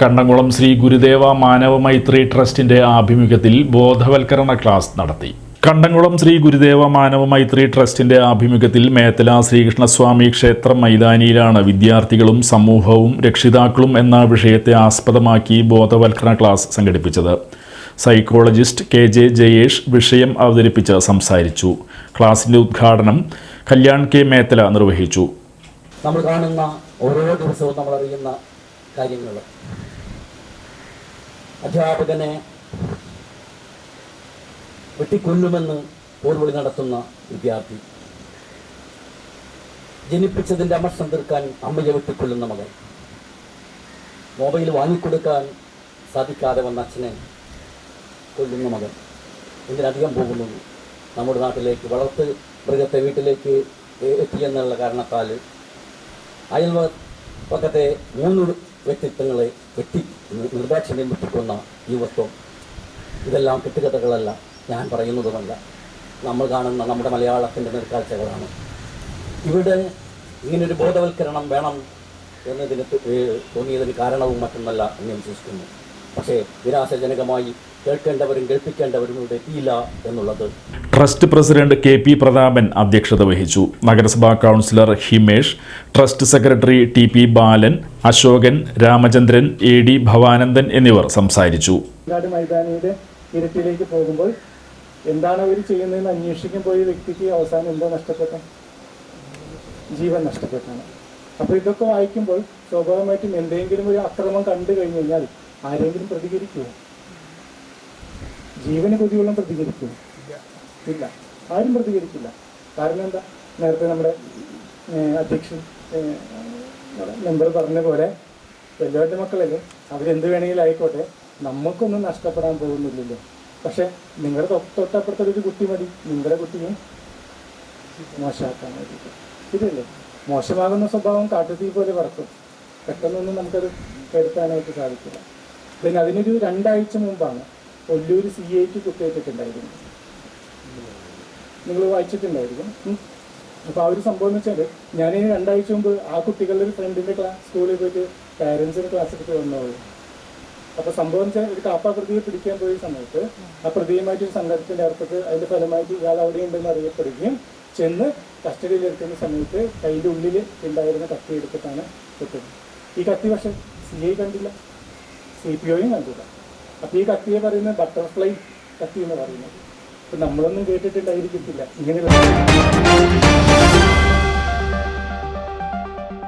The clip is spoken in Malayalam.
കണ്ണംകുളം ശ്രീ ഗുരുദേവ മാനവ മൈത്രി ട്രസ്റ്റിന്റെ ആഭിമുഖ്യത്തിൽ ബോധവൽക്കരണ ക്ലാസ് നടത്തി. കണ്ടംകുളം ശ്രീ ഗുരുദേവ മാനവ മൈത്രി ട്രസ്റ്റിന്റെ ആഭിമുഖ്യത്തിൽ മേത്തല ശ്രീകൃഷ്ണസ്വാമി ക്ഷേത്ര മൈതാനിയിലാണ് വിദ്യാർത്ഥികളും സമൂഹവും രക്ഷിതാക്കളും എന്ന വിഷയത്തെ ആസ്പദമാക്കി ബോധവൽക്കരണ ക്ലാസ് സംഘടിപ്പിച്ചത്. സൈക്കോളജിസ്റ്റ് കെ ജെ ജയേഷ് വിഷയം അവതരിപ്പിച്ച് സംസാരിച്ചു. ക്ലാസിന്റെ ഉദ്ഘാടനം കല്യാൺ കെ മേത്തല നിർവഹിച്ചു. നമ്മൾ കാണുന്ന ഓരോ ദിവസവും നമ്മൾ അറിയുന്ന കാര്യങ്ങൾ. അധ്യാപകനെ വെട്ടിക്കൊല്ലുമെന്ന് പോർവിളി നടത്തുന്ന വിദ്യാർത്ഥി. ജനിപ്പിച്ചതിന്റെ അമർഷം തീർക്കാൻ അമ്മയെ വെട്ടിക്കൊല്ലുന്ന മകൻ. മൊബൈൽ വാങ്ങിക്കൊടുക്കാൻ സാധിക്കാതെ വന്ന അച്ഛനെ കൊല്ലുന്ന മകൻ. ഇതിനധികം പോകുന്നു? നമ്മുടെ നാട്ടിലേക്ക് വളർത്ത് മൃഗത്തെ വീട്ടിലേക്ക് എത്തിയെന്നുള്ള കാരണത്താൽ അയൽവ പക്കത്തെ മൂന്ന് വ്യക്തിത്വങ്ങളെ വെട്ടി നിർദ്ദേശം വെട്ടിക്കൊന്ന യുവത്വം ഇതെല്ലാം കെട്ടുകഥകളല്ല. ഞാൻ പറയുന്നതുമല്ല. നമ്മൾ കാണുന്ന നമ്മുടെ മലയാളത്തിന്റെ നെൽക്കാഴ്ചകളാണ്. ഇവിടെ ഇങ്ങനൊരു ബോധവൽക്കരണം വേണം എന്നതിന് തോന്നിയതിന് കാരണവും മറ്റൊന്നല്ല എന്ന് ഞാൻ വിശ്വസിക്കുന്നു. പക്ഷേ നിരാശജനകമായി കേൾക്കേണ്ടവരും കേൾപ്പിക്കേണ്ടവരും ഇവിടെ എത്തിയില്ല എന്നുള്ളത്. Trust president K P Prathapan അധ്യക്ഷത വഹിച്ചു. നഗരസഭാ councillor Himesh trust secretary T P Balan Ashokan Ramachandran A D Bhavanandan എന്നിവർ സംസാരിച്ചു. ഇരട്ടിയിലേക്ക് പോകുമ്പോൾ എന്താണ് അവർ ചെയ്യുന്നതെന്ന് അന്വേഷിക്കാൻ പോയ വ്യക്തിക്ക് അവസാനം എന്താ നഷ്ടപ്പെട്ട? ജീവൻ നഷ്ടപ്പെട്ടാണ്. അപ്പോൾ ഇതൊക്കെ വായിക്കുമ്പോൾ സ്വാഭാവികമായിട്ടും എന്തെങ്കിലും ഒരു അക്രമം കണ്ടു കഴിഞ്ഞു കഴിഞ്ഞാൽ ആരെങ്കിലും പ്രതികരിക്കുമോ? ജീവന് കൊതിയുള്ള പ്രതികരിക്കുമോ? ഇല്ല. ആരും പ്രതികരിച്ചില്ല. കാരണം എന്താ? നേരത്തെ നമ്മുടെ അധ്യക്ഷൻ മെമ്പർ പറഞ്ഞ പോലെ വലിയവരുടെ മക്കളല്ലേ? അവരെന്ത് വേണമെങ്കിലും ആയിക്കോട്ടെ. നമുക്കൊന്നും നഷ്ടപ്പെടാൻ പോകുന്നില്ലല്ലോ. പക്ഷെ നിങ്ങളുടെ തൊട്ടപ്പുറത്തൊരു കുട്ടി മതി. നിങ്ങളുടെ കുട്ടിയെ മോശമാക്കാൻ വേണ്ടിയിട്ട് ഇതല്ലേ? മോശമാകുന്ന സ്വഭാവം കാട്ടുതീ പോലെ പറക്കും. പെട്ടെന്നൊന്നും നമുക്കത് കരുത്താനായിട്ട് സാധിക്കില്ല. പിന്നെ അതിനൊരു രണ്ടാഴ്ച മുമ്പാണ് ഒല്ലൂർ സി ഐക്ക് കുത്തേറ്റിട്ടുണ്ടായിരുന്നു നിങ്ങൾ വായിച്ചിട്ടുണ്ടായിരിക്കും. അപ്പൊ അപ്പോൾ ആ ഒരു സംഭവം എന്ന് വെച്ചാൽ ഞാൻ ഈ രണ്ടാഴ്ച മുമ്പ് ആ കുട്ടികളുടെ ഒരു ഫ്രണ്ടിന്റെ ക്ലാസ് സ്കൂളിൽ പോയിട്ട് പാരന്റ്സിന്റെ ക്ലാസ് എടുത്ത് വന്നോളൂ അപ്പോൾ സംഭവം വെച്ചാൽ ഒരു കാപ്പ പ്രതിയെ പിടിക്കാൻ പോയ സമയത്ത് ആ പ്രതിയുമായിട്ട് ഒരു സംഘത്തിന്റെ അർത്ഥത്തിൽ അതിന്റെ ഫലമായിട്ട് ഇയാൾ അവിടെ ഉണ്ടെന്ന് അറിയപ്പെടുകയും ചെന്ന് കസ്റ്റഡിയിൽ എടുക്കുന്ന സമയത്ത് കയ്യിന്റെ ഉള്ളിൽ ഉണ്ടായിരുന്ന കത്തി എടുത്തിട്ടാണ് കിട്ടുന്നത് ഈ കത്തി പക്ഷെ സി ഐ കണ്ടില്ല. സി പി ഒയും കണ്ടില്ല. അപ്പോൾ ഈ കത്തിയെ പറയുന്നത് ബട്ടർഫ്ലൈ കത്തി എന്ന് പറയുന്നത്. നമ്മളൊന്നും കേട്ടിട്ടുണ്ടായിരിക്കത്തില്ല. ഇങ്ങനെയുള്ള